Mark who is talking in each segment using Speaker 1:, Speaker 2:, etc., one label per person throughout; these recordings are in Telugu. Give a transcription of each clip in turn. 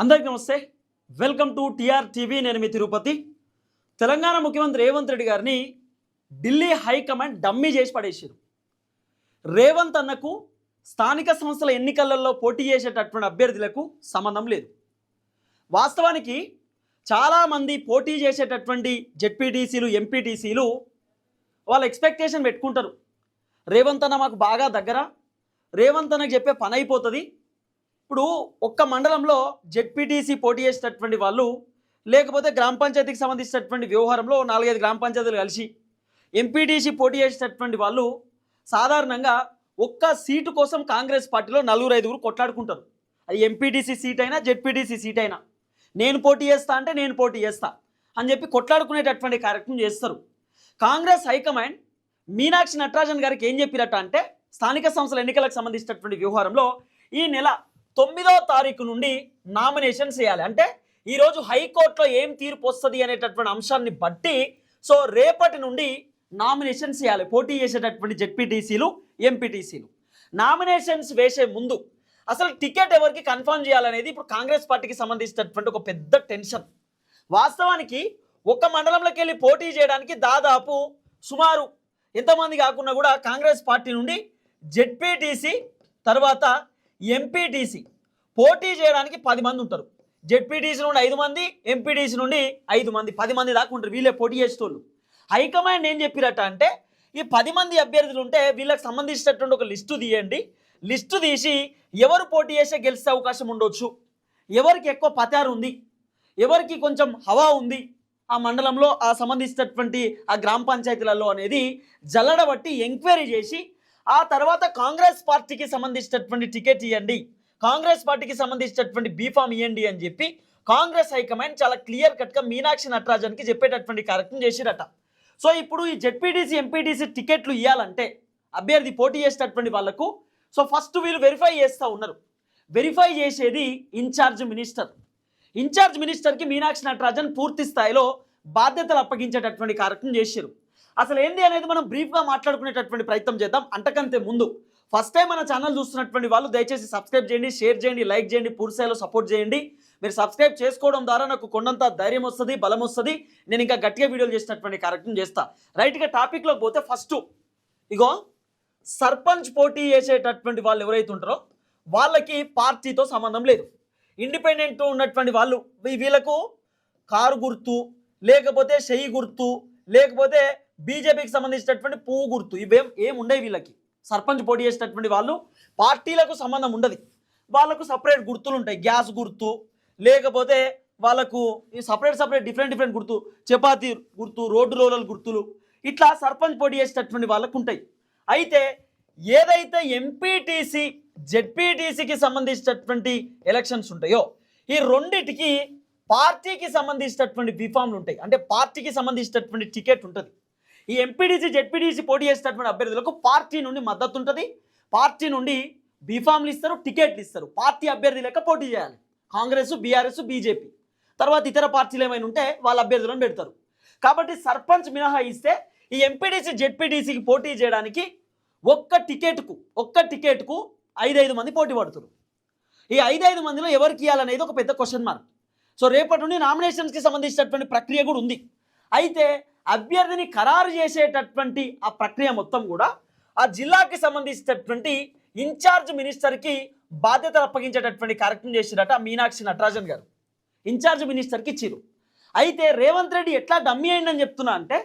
Speaker 1: అందరికీ నమస్తే. వెల్కమ్ టు టిఆర్ టీవీ నేను మీ తిరుపతి. తెలంగాణ ముఖ్యమంత్రి రేవంత్ రెడ్డి గారిని ఢిల్లీ హైకమాండ్ డమ్మీ చేసి పడేసారు. రేవంత్ అన్నకు స్థానిక సంస్థల ఎన్నికలలో పోటీ చేసేటటువంటి అభ్యర్థులకు సంబంధం లేదు. వాస్తవానికి చాలామంది పోటీ చేసేటటువంటి జెడ్పీటీసీలు ఎంపీటీసీలు వాళ్ళు ఎక్స్పెక్టేషన్ పెట్టుకుంటారు. రేవంత్ అన్న మాకు బాగా దగ్గర. రేవంత్ అన్నకు చెప్పే పని అయిపోతుంది. ఇప్పుడు ఒక్క మండలంలో జెడ్పీటీసీ పోటీ చేసేటటువంటి వాళ్ళు లేకపోతే గ్రామ పంచాయతీకి సంబంధించినటువంటి వ్యవహారంలో నాలుగైదు గ్రామ పంచాయతీలు కలిసి ఎంపీటీసీ పోటీ చేసేటటువంటి వాళ్ళు సాధారణంగా ఒక్క సీటు కోసం కాంగ్రెస్ పార్టీలో నలుగురు ఐదుగురు కొట్లాడుకుంటారు. అది ఎంపీటీసీ సీట్ అయినా జెడ్పీటీసీ సీట్ అయినా. నేను పోటీ చేస్తా అంటే నేను పోటీ చేస్తా అని చెప్పి కొట్లాడుకునేటటువంటి కార్యక్రమం చేస్తారు. కాంగ్రెస్ హైకమాండ్ మీనాక్షి నటరాజన్ గారికి ఏం చెప్పిరట అంటే స్థానిక సంస్థల ఎన్నికలకు సంబంధించినటువంటి వ్యవహారంలో ఈ నెల తొమ్మిదో తారీఖు నుండి నామినేషన్స్ చేయాలి అంటే ఈరోజు హైకోర్టులో ఏం తీర్పు వస్తుంది అనేటటువంటి అంశాన్ని బట్టి సో రేపటి నుండి నామినేషన్స్ చేయాలి పోటీ చేసేటటువంటి జెడ్పీటీసీలు ఎంపీటీసీలు. నామినేషన్స్ వేసే ముందు అసలు టికెట్ ఎవరికి కన్ఫర్మ్ చేయాలనేది ఇప్పుడు కాంగ్రెస్ పార్టీకి సంబంధించినటువంటి ఒక పెద్ద టెన్షన్. వాస్తవానికి ఒక మండలంలోకి వెళ్ళి పోటీ చేయడానికి దాదాపు సుమారు ఎంతమంది కాకుండా కూడా కాంగ్రెస్ పార్టీ నుండి జెడ్పీటీసీ తర్వాత ఎంపీటీసీ పోటీ చేయడానికి పది మంది ఉంటారు. జెడ్పీటీసీ నుండి ఐదు మంది ఎంపీటీసీ నుండి ఐదు మంది పది మంది దాకా ఉంటారు. వీళ్ళే పోటీ చేసేటోళ్ళు. హైకమాండ్ ఏం చెప్పిరట అంటే ఈ పది మంది అభ్యర్థులు ఉంటే వీళ్ళకి సంబంధించినటువంటి ఒక లిస్టు తీయండి. లిస్టు తీసి ఎవరు పోటీ చేస్తే గెలిచే అవకాశం ఉండొచ్చు. ఎవరికి ఎక్కువ పతారు ఉంది. ఎవరికి కొంచెం హవా ఉంది. ఆ మండలంలో ఆ సంబంధించినటువంటి ఆ గ్రామ పంచాయతీలలో అనేది జల్లడబట్టి ఎంక్వైరీ చేసి ఆ తర్వాత కాంగ్రెస్ పార్టీకి సంబంధించినటువంటి టికెట్ ఇవ్వండి కాంగ్రెస్ పార్టీకి సంబంధించినటువంటి బీఫామ్ ఇవ్వండి అని చెప్పి కాంగ్రెస్ హైకమాండ్ చాలా క్లియర్ కట్గా మీనాక్షి నటరాజన్కి చెప్పేటటువంటి కార్యక్రమం చేసిరట. సో ఇప్పుడు ఈ జెడ్పీటీసీ ఎంపీటీసీ టికెట్లు ఇవ్వాలంటే అభ్యర్థి పోటీ చేసేటటువంటి వాళ్ళకు సో ఫస్ట్ వీళ్ళు వెరిఫై చేస్తూ ఉన్నారు. వెరిఫై చేసేది ఇన్ఛార్జ్ మినిస్టర్ ఇన్ఛార్జ్ మినిస్టర్కి మీనాక్షి నటరాజన్ పూర్తి స్థాయిలో బాధ్యతలు అప్పగించేటటువంటి కార్యక్రమం చేశారు అసలు ఏంది అనేది మనం బ్రీఫ్గా మాట్లాడుకునేటటువంటి ప్రయత్నం చేద్దాం. అంటకంతే ముందు ఫస్ట్ టైం మన ఛానల్ చూస్తున్నటువంటి వాళ్ళు దయచేసి సబ్స్క్రైబ్ చేయండి షేర్ చేయండి లైక్ చేయండి పూర్తిస్థాయిలో సపోర్ట్ చేయండి. మీరు సబ్స్క్రైబ్ చేసుకోవడం ద్వారా నాకు కొండంత ధైర్యం వస్తుంది బలం వస్తుంది. నేను ఇంకా గట్టిగా వీడియోలు చేసినటువంటి కార్యక్రమం చేస్తా. రైట్గా టాపిక్లోకి పోతే ఫస్ట్ ఇగో సర్పంచ్ పోటీ చేసేటటువంటి వాళ్ళు ఎవరైతే ఉంటారో వాళ్ళకి పార్టీతో సంబంధం లేదు. ఇండిపెండెంట్ ఉన్నటువంటి వాళ్ళు వీళ్ళకు కారు గుర్తు లేకపోతే చెయ్యి గుర్తు లేకపోతే బీజేపీకి సంబంధించినటువంటి పువ్వు గుర్తు ఇవేం ఏం వీళ్ళకి. సర్పంచ్ పోటీ చేసినటువంటి వాళ్ళు పార్టీలకు సంబంధం ఉండదు. వాళ్ళకు సపరేట్ గుర్తులు ఉంటాయి గ్యాస్ గుర్తు లేకపోతే వాళ్ళకు ఈ సపరేట్ సపరేట్ డిఫరెంట్ డిఫరెంట్ గుర్తు చపాతీ గుర్తు రోడ్డు రోలర్ గుర్తులు ఇట్లా సర్పంచ్ పోటీ చేసేటటువంటి వాళ్ళకు ఉంటాయి. అయితే ఏదైతే ఎంపీటీసీ జెడ్పీటీసీకి సంబంధించినటువంటి ఎలక్షన్స్ ఉంటాయో ఈ రెండిటికి పార్టీకి సంబంధించినటువంటి బిఫామ్లు ఉంటాయి. అంటే పార్టీకి సంబంధించినటువంటి టికెట్ ఉంటుంది. ఈ ఎంపీడీసీ జెడ్పీడీసీ పోటీ చేసేటటువంటి అభ్యర్థులకు పార్టీ నుండి మద్దతు ఉంటుంది. పార్టీ నుండి బీఫామ్లు ఇస్తారు టికెట్లు ఇస్తారు. పార్టీ అభ్యర్థి లెక్క పోటీ చేయాలి. Congress BRS BJP. తర్వాత ఇతర పార్టీలు ఏమైనా ఉంటే వాళ్ళ అభ్యర్థులను పెడతారు. కాబట్టి సర్పంచ్ మినహాయిస్తే ఈ ఎంపీడీసీ జెడ్పీటీసీకి పోటీ చేయడానికి ఒక్క టికెట్కు ఒక్క టికెట్కు ఐదైదు మంది పోటీ పడుతున్నారు ఈ ఐదైదు మందిలో ఎవరికి ఇవ్వాలనేది ఒక పెద్ద క్వశ్చన్ మార్క్ సో రేపటి నుండి నామినేషన్స్కి సంబంధించినటువంటి ప్రక్రియ కూడా ఉంది. అయితే అభ్యర్థిని ఖరారు చేసేటటువంటి ఆ ప్రక్రియ మొత్తం కూడా ఆ జిల్లాకి సంబంధించినటువంటి ఇన్ఛార్జ్ మినిస్టర్కి బాధ్యతలు అప్పగించేటటువంటి కార్యక్రమం చేసిరట మీనాక్షి నటరాజన్ గారు. ఇన్ఛార్జ్ మినిస్టర్కి ఇచ్చిరు. అయితే రేవంత్ రెడ్డి ఎట్లా డమ్మీ అయిందని చెప్తున్నా అంటే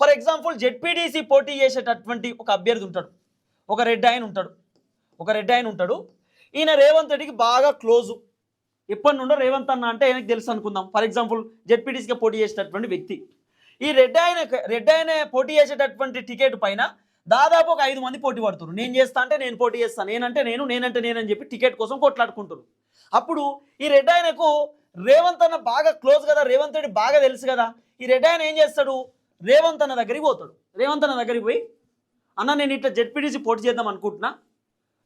Speaker 1: ఫర్ ఎగ్జాంపుల్ జెడ్పీటీసీ పోటీ చేసేటటువంటి ఒక అభ్యర్థి ఉంటాడు. ఒక రెడ్ ఆయన ఉంటాడు. ఒక రెడ్ ఆయన ఉంటాడు. ఈయన రేవంత్ రెడ్డికి బాగా క్లోజు. ఎప్పటి నుండో రేవంత్ అన్న అంటే ఆయనకు తెలుసు అనుకుందాం. ఫర్ ఎగ్జాంపుల్ జెడ్పీటీసీగా పోటీ చేసేటటువంటి వ్యక్తి. ఈ రెడ్ ఆయన రెడ్ ఆయన పోటీ చేసేటటువంటి టికెట్ పైన దాదాపు ఒక ఐదు మంది పోటీ పడుతున్నారు. నేను చేస్తా అంటే నేను పోటీ చేస్తాను నేనంటే నేను నేనంటే నేనని చెప్పి టికెట్ కోసం కొట్లాడుకుంటున్నారు. అప్పుడు ఈ రెడ్ ఆయనకు రేవంత్ అన్న బాగా క్లోజ్ కదా రేవంత్ రెడ్డి బాగా తెలుసు కదా ఈ రెడ్ ఆయన ఏం చేస్తాడు? రేవంత్ అన్న దగ్గరికి పోతాడు. రేవంత్ అన్న దగ్గరికి పోయి అన్న నేను ఇట్లా జెడ్పీటీసీ పోటీ చేద్దాం అనుకుంటున్నా.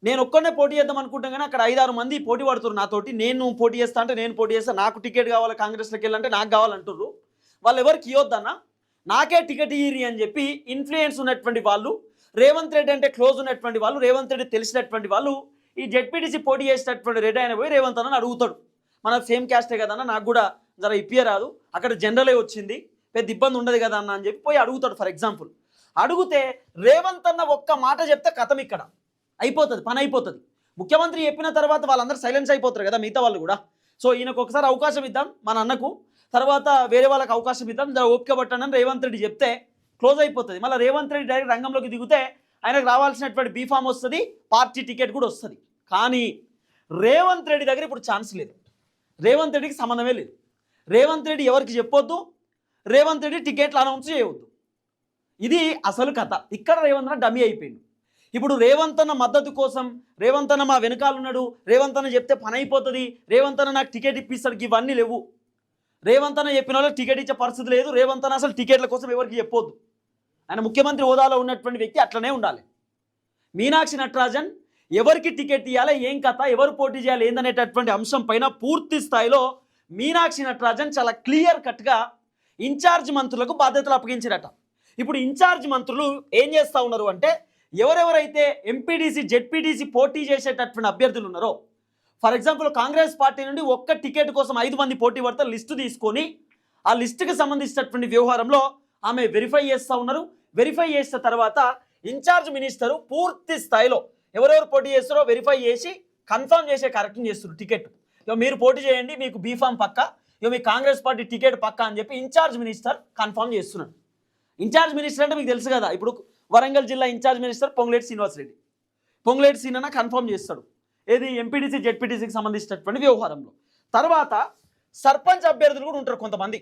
Speaker 1: నేను ఒక్కడనే పోటీ చేద్దాం అనుకుంటాం కానీ అక్కడ ఐదారు మంది పోటీ పడుతున్నారు నాతోటి. నేను పోటీ చేస్తా అంటే నేను పోటీ చేస్తా. నాకు టికెట్ కావాలి కాంగ్రెస్లోకి వెళ్ళాలంటే నాకు కావాలంటుర్రు. వాళ్ళు ఎవరికి ఇవ్వద్దన్నా నాకే టికెట్ ఇయ్యి అని చెప్పి ఇన్ఫ్లుయెన్స్ ఉన్నటువంటి వాళ్ళు రేవంత్ రెడ్డి అంటే క్లోజ్ ఉన్నటువంటి వాళ్ళు రేవంత్ రెడ్డి తెలిసినటువంటి వాళ్ళు ఈ జెడ్పీటీసీ పోటీ చేసినటువంటి రెడ్డి ఆయన పోయి రేవంత్ అన్న అడుగుతాడు. మన సేమ్ క్యాస్టే కదన్న నాకు కూడా జర ఇప్పియరాదు అక్కడ జనరలే వచ్చింది. పెద్ద ఇబ్బంది ఉండదు కదా అన్న అని చెప్పి పోయి అడుగుతాడు ఫర్ ఎగ్జాంపుల్. అడిగితే రేవంత్ అన్న ఒక్క మాట చెప్తే కథం ఇక్కడ. అయిపోతుంది పని అయిపోతుంది. ముఖ్యమంత్రి చెప్పిన తర్వాత వాళ్ళందరూ సైలెన్స్ అయిపోతారు కదా మిగతా వాళ్ళు కూడా. సో ఈయనకు ఒకసారి అవకాశం ఇద్దాం మన అన్నకు. తర్వాత వేరే వాళ్ళకి అవకాశం ఇద్దాం. జర ఓపిక పట్టండి అని రేవంత్ రెడ్డి చెప్తే క్లోజ్ అయిపోతుంది. మళ్ళీ రేవంత్ రెడ్డి డైరెక్ట్ రంగంలోకి దిగితే ఆయనకు రావాల్సినటువంటి బీఫామ్ వస్తుంది పార్టీ టికెట్ కూడా వస్తుంది. కానీ రేవంత్ రెడ్డి దగ్గర ఇప్పుడు ఛాన్స్ లేదు. రేవంత్ రెడ్డికి సంబంధమే లేదు. రేవంత్ రెడ్డి ఎవరికి చెప్పొద్దు రేవంత్ రెడ్డి టికెట్లు అనౌన్స్ చేయవద్దు ఇది అసలు కథ. ఇక్కడ రేవంత్ అన్న అయిపోయింది ఇప్పుడు రేవంత్ అన్న మద్దతు కోసం రేవంత్ అన్న మా వెనకాలన్నాడు రేవంత్ అన్న చెప్తే పని అయిపోతుంది రేవంత్ అన్న నాకు టికెట్ ఇప్పిస్తాడు ఇవన్నీ లేవు. రేవంత్ అన్న చెప్పిన వాళ్ళకి టికెట్ ఇచ్చే పరిస్థితి లేదు. రేవంత్ అన్న అసలు టికెట్ల కోసం ఎవరికి చెప్పొద్దు. ఆయన ముఖ్యమంత్రి హోదాలో ఉన్నటువంటి వ్యక్తి అట్లనే ఉండాలి. మీనాక్షి నటరాజన్ ఎవరికి టికెట్ ఇవ్వాలి ఏం కథ? ఎవరు పోటీ చేయాలి? ఏందనేటటువంటి అంశం పైన పూర్తి స్థాయిలో మీనాక్షి నటరాజన్ చాలా క్లియర్ కట్గా ఇన్ఛార్జ్ మంత్రులకు బాధ్యతలు అప్పగించారట. ఇప్పుడు ఇన్ఛార్జ్ మంత్రులు ఏం చేస్తూ ఉన్నారు అంటే ఎవరెవరైతే ఎంపీడీసీ జెడ్పీటీసీ పోటీ చేసేటటువంటి అభ్యర్థులు ఉన్నారో ఫర్ ఎగ్జాంపుల్ కాంగ్రెస్ పార్టీ నుండి ఒక్క టికెట్ కోసం ఐదు మంది పోటీ పడితే లిస్టు తీసుకొని ఆ లిస్టుకి సంబంధించినటువంటి వ్యవహారంలో ఆమె వెరిఫై చేస్తూ ఉన్నారు. వెరిఫై చేసిన తర్వాత ఇన్ఛార్జ్ మినిస్టరు పూర్తి స్థాయిలో ఎవరెవరు పోటీ చేస్తారో వెరిఫై చేసి కన్ఫర్మ్ చేసే కరెక్షన్ చేస్తున్నారు టికెట్. ఇక మీరు పోటీ చేయండి మీకు బీఫామ్ పక్క ఇక మీ కాంగ్రెస్ పార్టీ టికెట్ పక్క అని చెప్పి ఇన్ఛార్జ్ మినిస్టర్ కన్ఫర్మ్ చేస్తున్నాడు. ఇన్ఛార్జ్ మినిస్టర్ అంటే మీకు తెలుసు కదా ఇప్పుడు వరంగల్ జిల్లా ఇన్ఛార్జ్ మినిస్టర్ పొంగులేటి శ్రీనివాసరెడ్డి. పొంగులేటి సీనన్న కన్ఫర్మ్ చేస్తాడు. ఏది? ఎంపీటీసీ జెడ్పీటీసీకి సంబంధించినటువంటి వ్యవహారంలో. తర్వాత సర్పంచ్ అభ్యర్థులు కూడా ఉంటారు కొంతమంది.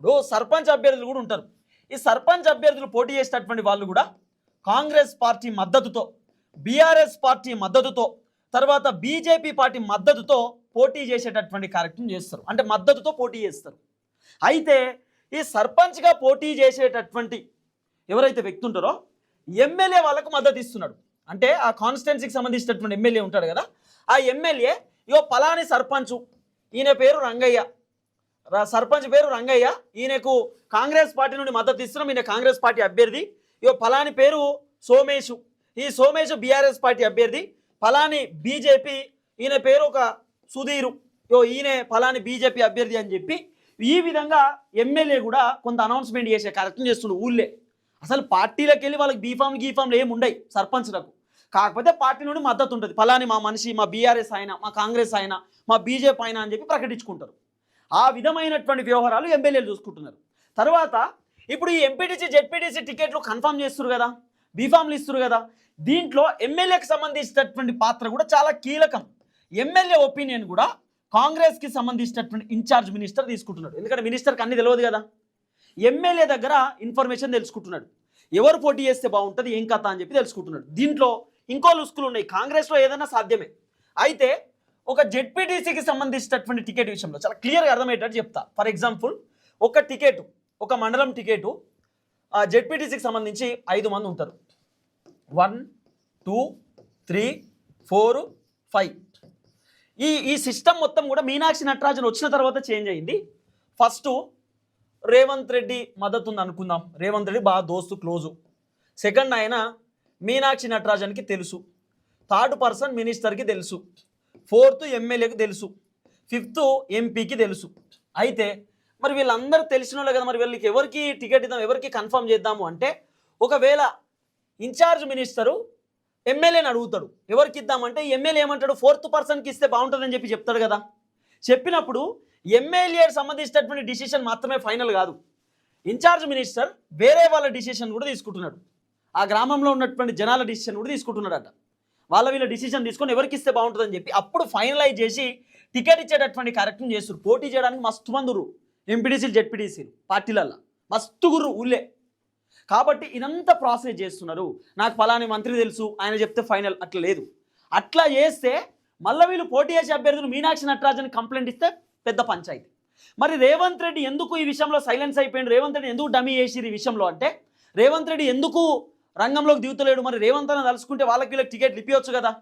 Speaker 1: ఇప్పుడు సర్పంచ్ అభ్యర్థులు కూడా ఉంటారు. ఈ సర్పంచ్ అభ్యర్థులు పోటీ చేసేటటువంటి వాళ్ళు కూడా కాంగ్రెస్ పార్టీ మద్దతుతో బీఆర్ఎస్ పార్టీ మద్దతుతో తర్వాత బీజేపీ పార్టీ మద్దతుతో పోటీ చేసేటటువంటి కార్యక్రమం చేస్తారు. అంటే మద్దతుతో పోటీ చేస్తారు. అయితే ఈ సర్పంచ్గా పోటీ చేసేటటువంటి ఎవరైతే వ్యక్తి ఉంటారో ఎమ్మెల్యే వాళ్ళకు మద్దతు ఇస్తున్నాడు. అంటే ఆ కాన్స్టిట్యున్సీకి సంబంధించినటువంటి ఎమ్మెల్యే ఉంటాడు కదా ఆ ఎమ్మెల్యే ఇగో పలాని సర్పంచు ఈయన పేరు రంగయ్య. సర్పంచ్ పేరు రంగయ్య ఈయనకు కాంగ్రెస్ పార్టీ నుండి మద్దతు ఇస్తున్నాం ఈయన కాంగ్రెస్ పార్టీ అభ్యర్థి. ఇగో పలాని పేరు సోమేషు ఈ సోమేష్ బీఆర్ఎస్ పార్టీ అభ్యర్థి. ఫలాని బీజేపీ ఈయన పేరు ఒక సుధీరు. యో ఈయన ఫలాని బీజేపీ అభ్యర్థి అని చెప్పి ఈ విధంగా ఎమ్మెల్యే కూడా కొంత అనౌన్స్మెంట్ చేసే కార్యక్రమం చేస్తుండు ఊళ్ళే. అసలు పార్టీలకు వెళ్ళి వాళ్ళకి బీఫామ్ గీఫామ్లు ఏమి ఉండవు సర్పంచ్లకు. కాకపోతే పార్టీ నుండి మద్దతు ఉంటుంది. ఫలాని మా మనిషి మా బీఆర్ఎస్ అయినా మా కాంగ్రెస్ అయినా మా బీజేపీ అయినా అని చెప్పి ప్రకటించుకుంటారు. ఆ విధమైనటువంటి వ్యవహారాలు ఎమ్మెల్యేలు చూసుకుంటున్నారు. తర్వాత ఇప్పుడు ఈ ఎంపీటీసీ జెడ్పీటీసీ టికెట్లు కన్ఫర్మ్ చేస్తారు కదా బీఫామ్లు ఇస్తారు కదా దీంట్లో ఎమ్మెల్యేకి సంబంధించినటువంటి పాత్ర కూడా చాలా కీలకం. ఎమ్మెల్యే ఒపీనియన్ కూడా కాంగ్రెస్కి సంబంధించినటువంటి ఇన్ఛార్జ్ మినిస్టర్ తీసుకుంటున్నాడు. ఎందుకంటే మినిస్టర్కి అన్ని తెలియదు కదా. ఎమ్మెల్యే దగ్గర ఇన్ఫర్మేషన్ తెలుసుకుంటున్నాడు. ఎవరు పోటీ చేస్తే బాగుంటుంది ఏం కథ అని చెప్పి తెలుసుకుంటున్నాడు. దీంట్లో ఇంకో లుస్కులు ఉన్నాయి. కాంగ్రెస్లో ఏదైనా సాధ్యమే. అయితే ఒక జెడ్పీటీసీకి సంబంధించినటువంటి టికెట్ విషయంలో చాలా క్లియర్గా అర్థమయ్యేటట్టు చెప్తా. ఫర్ ఎగ్జాంపుల్ ఒక టికెట్ ఒక మండలం టికెట్ ఆ జెడ్పీటీసీకి సంబంధించి ఐదు మంది ఉంటారు. One two three four five. ఈ ఈ సిస్టమ్ మొత్తం కూడా మీనాక్షి నటరాజన్ వచ్చిన తర్వాత చేంజ్ అయింది. ఫస్ట్ రేవంత్ రెడ్డి మద్దతు ఉంది అనుకుందాం. రేవంత్ రెడ్డి బాగా దోస్తు క్లోజు. సెకండ్ ఆయన మీనాక్షి నటరాజన్కి తెలుసు. థర్డ్ పర్సన్ మినిస్టర్కి తెలుసు. ఫోర్త్ ఎమ్మెల్యేకి తెలుసు. ఫిఫ్త్ ఎంపీకి తెలుసు. అయితే మరి వీళ్ళందరూ తెలిసిన వాళ్ళు కదా మరి వీళ్ళకి ఎవరికి టికెట్ ఇద్దాం ఎవరికి కన్ఫర్మ్ చేద్దాము అంటే ఒకవేళ ఇన్ఛార్జ్ మినిస్టరు ఎమ్మెల్యేని అడుగుతాడు. ఎవరికి ఇద్దామంటే ఎమ్మెల్యే ఏమంటాడు ఫోర్త్ పర్సన్కి ఇస్తే బాగుంటుందని చెప్పి చెప్తాడు కదా. చెప్పినప్పుడు ఎమ్మెల్యే సంబంధించినటువంటి డిసిషన్ మాత్రమే ఫైనల్ కాదు. ఇన్ఛార్జ్ మినిస్టర్ వేరే వాళ్ళ డిసిషన్ కూడా తీసుకుంటున్నాడు. ఆ గ్రామంలో ఉన్నటువంటి జనాల డిసిషన్ కూడా తీసుకుంటున్నాడట. వాళ్ళ వీళ్ళ డిసిషన్ తీసుకొని ఎవరికి ఇస్తే బాగుంటుందని చెప్పి అప్పుడు ఫైనలైజ్ చేసి టికెట్ ఇచ్చేటటువంటి కార్యక్రమం చేస్తారు పోటీ చేయడానికి మస్తు మందురు ఎంపీడీసీలు జెడ్పీటీసీలు పార్టీలల్లో. మస్తు గురు ఊళ్ళే. కాబట్టి ఇదంతా ప్రాసెస్ చేస్తున్నారు. నాకు ఫలాని మంత్రి తెలుసు ఆయన చెప్తే ఫైనల్ అట్లా లేదు. అట్లా చేస్తే మళ్ళీ వీళ్ళు పోటీ చేసే అభ్యర్థులు మీనాక్షి నటరాజన్ కంప్లైంట్ ఇస్తే పెద్ద పంచాయతీ. మరి రేవంత్ రెడ్డి ఎందుకు ఈ విషయంలో సైలెన్స్ అయిపోయింది రేవంత్ రెడ్డి ఎందుకు డమీ చేసిరు ఈ విషయంలో అంటే? రేవంత్ రెడ్డి ఎందుకు రంగంలోకి దిగుతలేడు. మరి రేవంత్ అన్న తలుచుకుంటే వాళ్ళకి వీళ్ళకి టికెట్లు ఇప్పించవచ్చు కదా?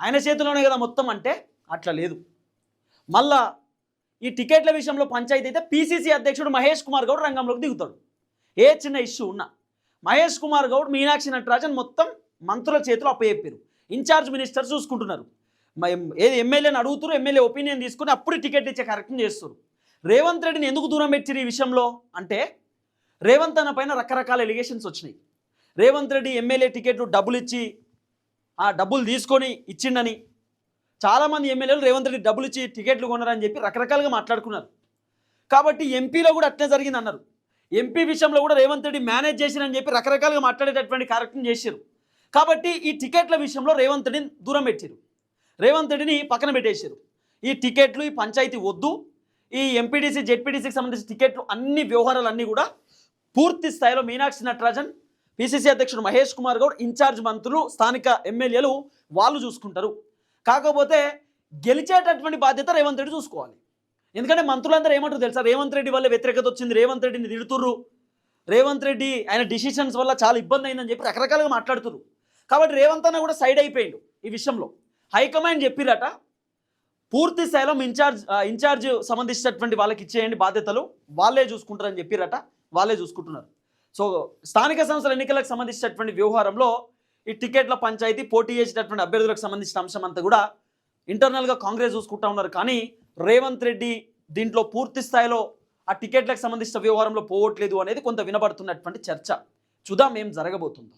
Speaker 1: ఆయన చేతిలోనే కదా మొత్తం అంటే? అట్లా లేదు. మళ్ళా ఈ టికెట్ల విషయంలో పంచాయతీ అయితే పీసీసీ అధ్యక్షుడు మహేష్ కుమార్ గౌడ్ రంగంలోకి దిగుతాడు. ఏ చిన్న ఇష్యూ ఉన్నా. మహేష్ కుమార్ గౌడ్ మీనాక్షి నటరాజన్ మొత్తం మంత్రుల చేతిలో అప్పచెప్పారు. ఇన్ఛార్జ్ మినిస్టర్ చూసుకుంటున్నారు. ఏది ఎమ్మెల్యేని అడుగుతారు ఎమ్మెల్యే ఒపీనియన్ తీసుకుని అప్పుడు టికెట్ ఇచ్చే కార్యక్రమం చేస్తారు. రేవంత్ రెడ్డిని ఎందుకు దూరం పెట్టారు ఈ విషయంలో? అంటే రేవంత్ అన్న పైన రకరకాల ఎలిగేషన్స్ వచ్చినాయి. రేవంత్ రెడ్డి ఎమ్మెల్యే టికెట్లు డబ్బులు ఇచ్చి ఆ డబ్బులు తీసుకొని ఇచ్చిండని చాలామంది ఎమ్మెల్యేలు రేవంత్ రెడ్డి డబ్బులు ఇచ్చి టికెట్లు కొన్నారని చెప్పి రకరకాలుగా మాట్లాడుకున్నారు. కాబట్టి ఎంపీలో కూడా అట్లే జరిగింది అన్నారు ఎంపీ విషయంలో కూడా రేవంత్ రెడ్డి మేనేజ్ చేసిరని చెప్పి రకరకాలుగా మాట్లాడేటటువంటి కార్యక్రమం చేశారు కాబట్టి ఈ టికెట్ల విషయంలో రేవంత్ రెడ్డిని దూరం పెట్టారు రేవంత్ రెడ్డిని పక్కన పెట్టేశారు ఈ టికెట్లు ఈ పంచాయతీ వద్దు. ఈ ఎంపీడీసీ జెడ్పీటీసీకి సంబంధించిన టికెట్లు అన్ని వ్యవహారాలు అన్నీ కూడా పూర్తి స్థాయిలో మీనాక్షి నటరాజన్ పిసిసి అధ్యక్షుడు మహేష్ కుమార్ గౌడ్ ఇన్ఛార్జ్ మంత్రులు స్థానిక ఎమ్మెల్యేలు వాళ్ళు చూసుకుంటారు. కాకపోతే గెలిచేటటువంటి బాధ్యత రేవంత్ రెడ్డి చూసుకోవాలి. ఎందుకంటే మంత్రులందరూ ఏమంటారు తెలుసా? రేవంత్ రెడ్డి వల్ల వ్యతిరేకత వచ్చింది రేవంత్ రెడ్డిని తిడుతుర్రు. రేవంత్ రెడ్డి ఆయన డిసిషన్స్ వల్ల చాలా ఇబ్బంది అయిందని చెప్పి రకరకాలుగా మాట్లాడుతుర్రు. కాబట్టి రేవంత్ అన్న కూడా సైడ్ అయిపోయిండు ఈ విషయంలో. హైకమాండ్ చెప్పిరట పూర్తి స్థాయిలో ఇన్ఛార్జ్ ఇన్ఛార్జ్ సంబంధించినటువంటి వాళ్ళకి ఇచ్చేయండి బాధ్యతలు. వాళ్ళే చూసుకుంటారని చెప్పిరట వాళ్ళే చూసుకుంటున్నారు. సో స్థానిక సంస్థల ఎన్నికలకు సంబంధించినటువంటి వ్యవహారంలో ఈ టికెట్ల పంచాయతీ పోటీ చేసేటటువంటి అభ్యర్థులకు సంబంధించిన అంశం అంతా కూడా ఇంటర్నల్గా కాంగ్రెస్ చూసుకుంటా ఉన్నారు. కానీ రేవంత్ రెడ్డి దీంట్లో పూర్తి స్థాయిలో ఆ టికెట్లకు సంబంధించిన వ్యవహారంలో పోవట్లేదు అనేది కొంత వినబడుతున్నటువంటి చర్చ. చూద్దాం ఏం జరగబోతుందో.